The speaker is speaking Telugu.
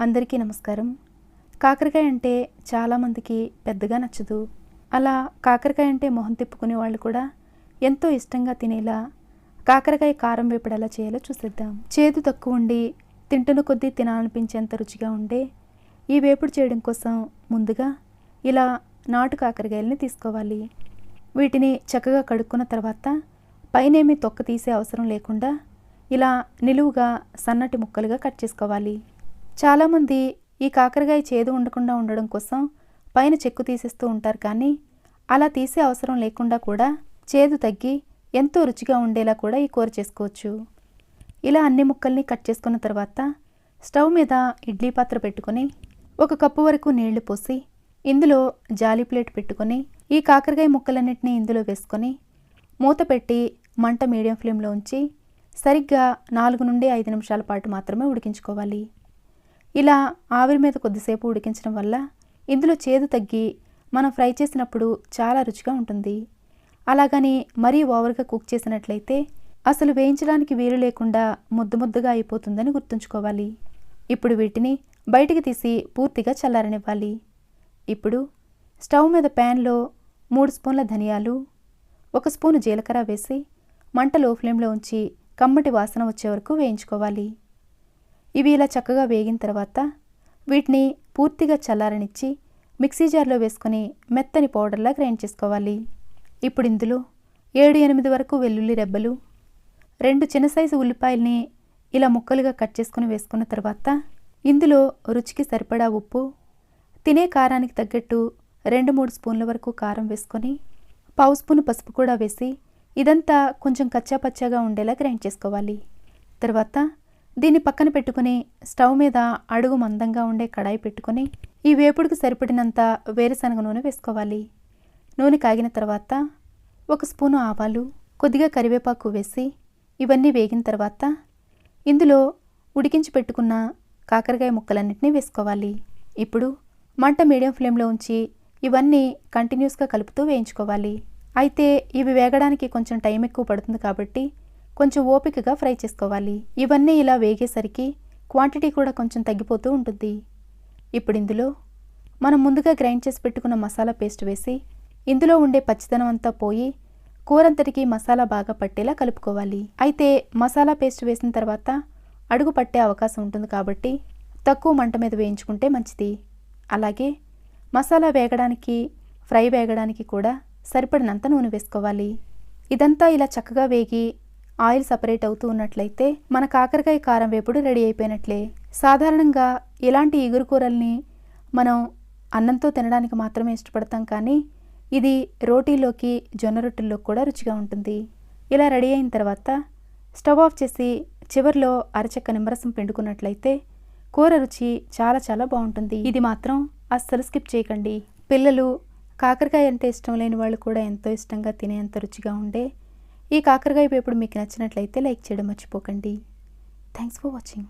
అందరికీ నమస్కారం. కాకరకాయ అంటే చాలామందికి పెద్దగా నచ్చదు. అలా కాకరకాయ అంటే మొహం తిప్పుకునే వాళ్ళు కూడా ఎంతో ఇష్టంగా తినేలా కాకరకాయ కారం వేపుడు ఎలా చేయాలో చూసేద్దాం. చేదు తక్కువ ఉండి తింటున్న కొద్దీ తినాలనిపించేంత రుచిగా ఉండే ఈ వేపుడు చేయడం కోసం ముందుగా ఇలా నాటు కాకరకాయలని తీసుకోవాలి. వీటిని చక్కగా కడుక్కున్న తర్వాత పైనేమీ తొక్క తీసే అవసరం లేకుండా ఇలా నిలువుగా సన్నటి ముక్కలుగా కట్ చేసుకోవాలి. చాలామంది ఈ కాకరకాయ చేదు ఉండకుండా ఉండడం కోసం పైన చెక్కు తీసేస్తూ ఉంటారు కానీ అలా తీసే అవసరం లేకుండా కూడా చేదు తగ్గి ఎంతో రుచిగా ఉండేలా కూడా ఈ కూర చేసుకోవచ్చు. ఇలా అన్ని ముక్కల్ని కట్ చేసుకున్న తర్వాత స్టవ్ మీద ఇడ్లీ పాత్ర పెట్టుకొని ఒక కప్పు వరకు నీళ్ళు పోసి ఇందులో జాలి ప్లేట్ పెట్టుకొని ఈ కాకరకాయ ముక్కలన్నింటినీ ఇందులో వేసుకొని మూత పెట్టి మంట మీడియం ఫ్లేమ్లో ఉంచి సరిగ్గా నాలుగు నుండి ఐదు నిమిషాల పాటు మాత్రమే ఉడికించుకోవాలి. ఇలా ఆవిరి మీద కొద్దిసేపు ఉడికించడం వల్ల ఇందులో చేదు తగ్గి మనం ఫ్రై చేసినప్పుడు చాలా రుచిగా ఉంటుంది. అలాగని మరీ ఓవర్గా కుక్ చేసినట్లయితే అసలు వేయించడానికి వీలు లేకుండా ముద్దు ముద్దుగా అయిపోతుందని గుర్తుంచుకోవాలి. ఇప్పుడు వీటిని బయటికి తీసి పూర్తిగా చల్లారనివ్వాలి. ఇప్పుడు స్టవ్ మీద ప్యాన్లో మూడు స్పూన్ల ధనియాలు ఒక స్పూను జీలకర్ర వేసి మంట లో ఫ్లేమ్లో ఉంచి కమ్మటి వాసన వచ్చే వరకు వేయించుకోవాలి. ఇవి ఇలా చక్కగా వేగిన తర్వాత వీటిని పూర్తిగా చల్లారనిచ్చి మిక్సీ జార్లో వేసుకొని మెత్తని పౌడర్లా గ్రైండ్ చేసుకోవాలి. ఇప్పుడు ఇందులో ఏడు ఎనిమిది వరకు వెల్లుల్లి రెబ్బలు రెండు చిన్న సైజు ఉల్లిపాయల్ని ఇలా ముక్కలుగా కట్ చేసుకుని వేసుకున్న తర్వాత ఇందులో రుచికి సరిపడా ఉప్పు తినే కారానికి తగ్గట్టు రెండు మూడు స్పూన్ల వరకు కారం వేసుకొని పావు స్పూన్ పసుపు కూడా వేసి ఇదంతా కొంచెం కచ్చాపచ్చాగా ఉండేలా గ్రైండ్ చేసుకోవాలి. తర్వాత దీన్ని పక్కన పెట్టుకుని స్టవ్ మీద అడుగు మందంగా ఉండే కడాయి పెట్టుకొని ఈ వేపుడుకు సరిపడినంత వేరుశనగ నూనె వేసుకోవాలి. నూనె కాగిన తర్వాత ఒక స్పూను ఆవాలు కొద్దిగా కరివేపాకు వేసి ఇవన్నీ వేగిన తర్వాత ఇందులో ఉడికించి పెట్టుకున్న కాకరకాయ ముక్కలన్నింటినీ వేసుకోవాలి. ఇప్పుడు మంట మీడియం ఫ్లేమ్లో ఉంచి ఇవన్నీ కంటిన్యూస్గా కలుపుతూ వేయించుకోవాలి. అయితే ఇవి వేగడానికి కొంచెం టైం ఎక్కువ పడుతుంది కాబట్టి కొంచెం ఓపికగా ఫ్రై చేసుకోవాలి. ఇవన్నీ ఇలా వేగేసరికి క్వాంటిటీ కూడా కొంచెం తగ్గిపోతూ ఉంటుంది. ఇప్పుడు ఇందులో మనం ముందుగా గ్రైండ్ చేసి పెట్టుకున్న మసాలా పేస్ట్ వేసి ఇందులో ఉండే పచ్చిదనం అంతా పోయి కూరంతటికి మసాలా బాగా పట్టేలా కలుపుకోవాలి. అయితే మసాలా పేస్ట్ వేసిన తర్వాత అడుగు పట్టే అవకాశం ఉంటుంది కాబట్టి తక్కువ మంట మీద వేయించుకుంటే మంచిది. అలాగే మసాలా వేగడానికి ఫ్రై వేగడానికి కూడా సరిపడినంత నూనె వేసుకోవాలి. ఇదంతా ఇలా చక్కగా వేగి ఆయిల్ సపరేట్ అవుతూ ఉన్నట్లయితే మన కాకరకాయ కారం వేపుడు రెడీ అయిపోయినట్లే. సాధారణంగా ఇలాంటి ఇగురు కూరల్ని మనం అన్నంతో తినడానికి మాత్రమే ఇష్టపడతాం కానీ ఇది రోటీలోకి జొన్న రొట్టెల్లో కూడా రుచిగా ఉంటుంది. ఇలా రెడీ అయిన తర్వాత స్టవ్ ఆఫ్ చేసి చివరిలో అరచెక్క నిమ్మరసం పిండుకున్నట్లయితే కూర రుచి చాలా చాలా బాగుంటుంది. ఇది మాత్రం అస్సలు స్కిప్ చేయకండి. పిల్లలు కాకరకాయ అంటే ఇష్టం లేని వాళ్ళు కూడా ఎంతో ఇష్టంగా తినేంత రుచిగా ఉండే ఈ కాకరకాయ ఇప్పుడు మీకు నచ్చినట్లయితే లైక్ చేయడం మర్చిపోకండి. Thanks for watching